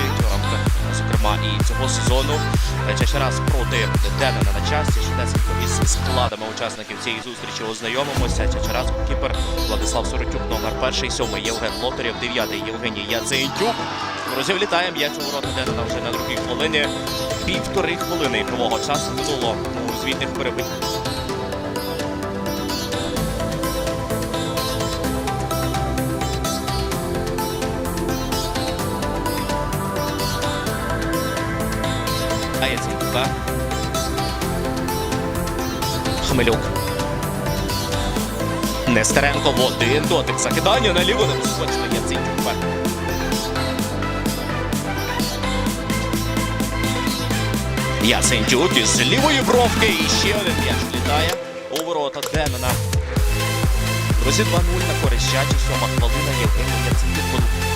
грають в е, рамках, зокрема, і цього сезону. Е, ще раз проти Денена на часі. десь із складами учасників цієї зустрічі ознайомимося. Чачарас Кіпер, Владислав Соротюк, номер перший, сьомий Євген Лотарєв, дев'ятий Євгеній Яценюк. Друзі, влітає м'яч у ворота Денена вже на другій хвилині. Півтори хвилини ігрового часу минуло у звітних перебитках. А Яцентюка. Хмелюк. Нестеренко в один дотик. Закидання наліво не вискочили Яцентюк. вперед. Яцентюк із лівої бровки. І ще один м'яч літає у ворота Демена. Друзі, 2-0 на користь Чачі. Сьома хвилина. Євгеній Яцентюк.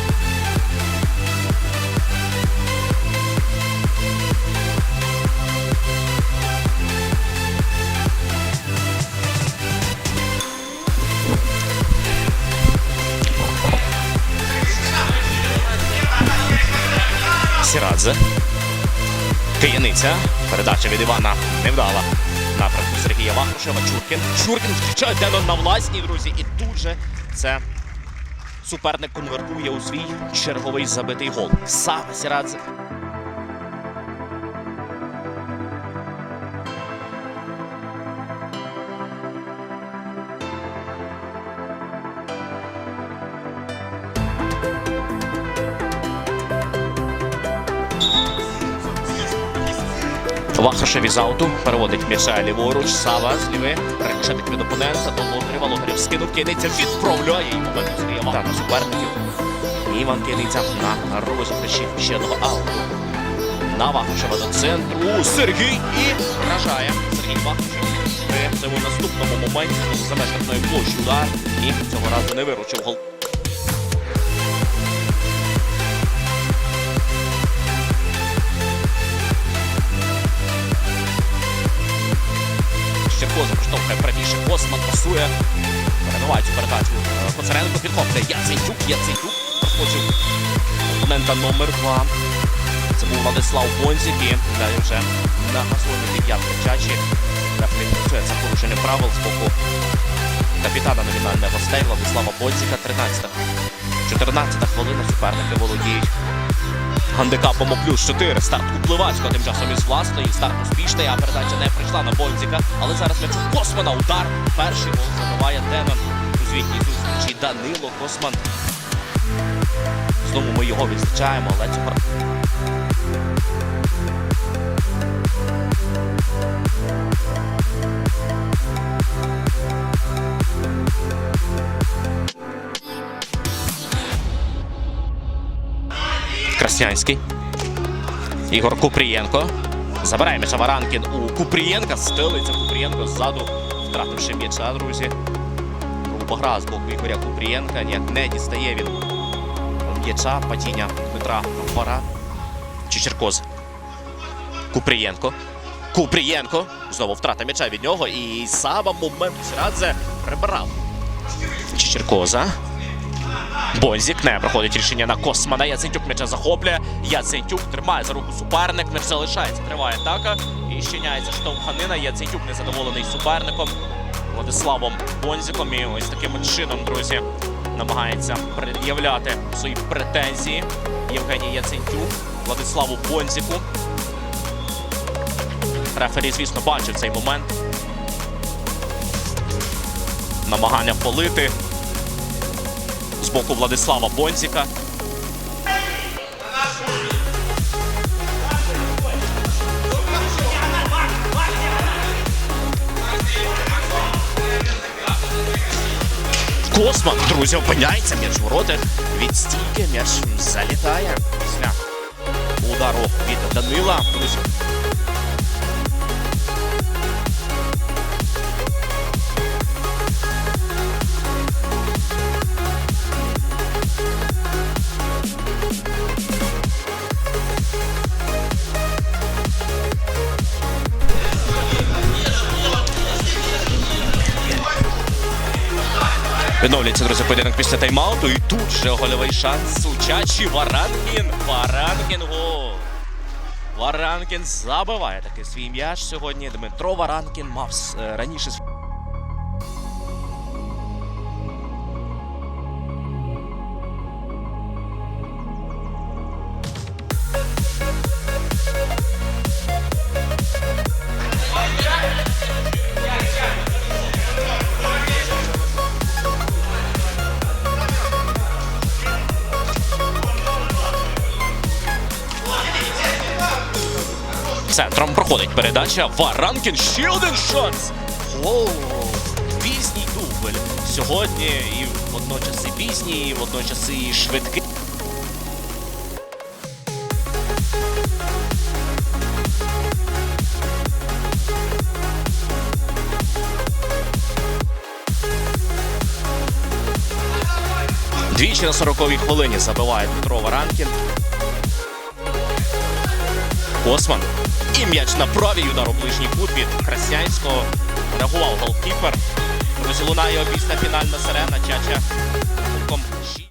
Був Києниця. Передача від Івана невдала. Напрямку Сергія Вахрушева. Чуркін. Чуркін зустрічає Денон на власній, друзі. І тут же це суперник конвертує у свій черговий забитий гол. Саме Сірадзе. Вахрушев із ауту переводить м'яча ліворуч. Сава з ліви. Рикошетик від опонента до Лотарєва. Лотарєв скинув Киниця. Відправляє і момент Та на суперників. Іван Киниця на розіграші ще одного ауту. На Вахрушева до центру. Сергій і вражає. Сергій Вахрушев при цьому наступному моменті за межами площі удар. І цього разу не виручив гол. Щерко заштовхує правіше. Косман пасує. Перебиває цю передачу. Е, Коцаренко підхоплює. Яценюк. Яценюк. Проскочив опонента номер два. Це був Владислав Бонзік. І далі вже на газоні дев'ятка Чачі. За порушення правил з боку капітана номінальних гостей Владислава Бонзіка. 13-та. 14-та хвилина суперники володіють Гандикапом плюс 4. Старт Купливацького тим часом із власної. Старт успішний, а передача не прийшла на Бонзіка. Але зараз м'яч у Космана. Удар. Перший гол забиває Демон у звітній зустрічі. Данило Косман. Знову ми його відзначаємо, але цього Краснянський. Ігор Купрієнко. Забирає м'яча Варанкін у Купрієнка. Стелиться Купрієнко ззаду, втративши м'яча, друзі. Груба гра з боку Ігоря Купрієнка. Ніяк не дістає він м'яча падіння Дмитра Фара. Чечеркоз. Купрієнко. Купрієнко. Знову втрата м'яча від нього. І Саба момент Сірадзе прибирав. Чечеркоза. Бонзік не проходить рішення на Космана. Яцентюк м'яча захоплює. Яцентюк тримає за руку суперник. М'яч залишається. Триває атака. І щиняється штовханина. Яцентюк незадоволений суперником. Владиславом Бонзіком. І ось таким чином, друзі, намагається пред'являти свої претензії. Євгеній Яцентюк Владиславу Бонзіку. Рефері, звісно, бачив цей момент. Намагання полити з боку Владислава Бонзіка. Косман, друзі, опиняється м'яч в воротах. Від стійки м'яч залітає удару від Данила. Друзі, Відновлюється, друзі, поєдинок після тайм-ауту. І тут же гольовий шанс у Варанкін. Варанкін гол. Варанкін забиває такий свій м'яч сьогодні. Дмитро Варанкін мав раніше раніше центром проходить передача. Варанкін ще один шанс. О, пізній дубль сьогодні і водночас і пізній, і водночас і швидкий. Двічі на 40-й хвилині забиває Дмитро Варанкін. Осман. І м'яч на правій удар у ближній кут від Красянського. Реагував голкіпер. Друзі, лунає обіцна фінальна сирена. Чача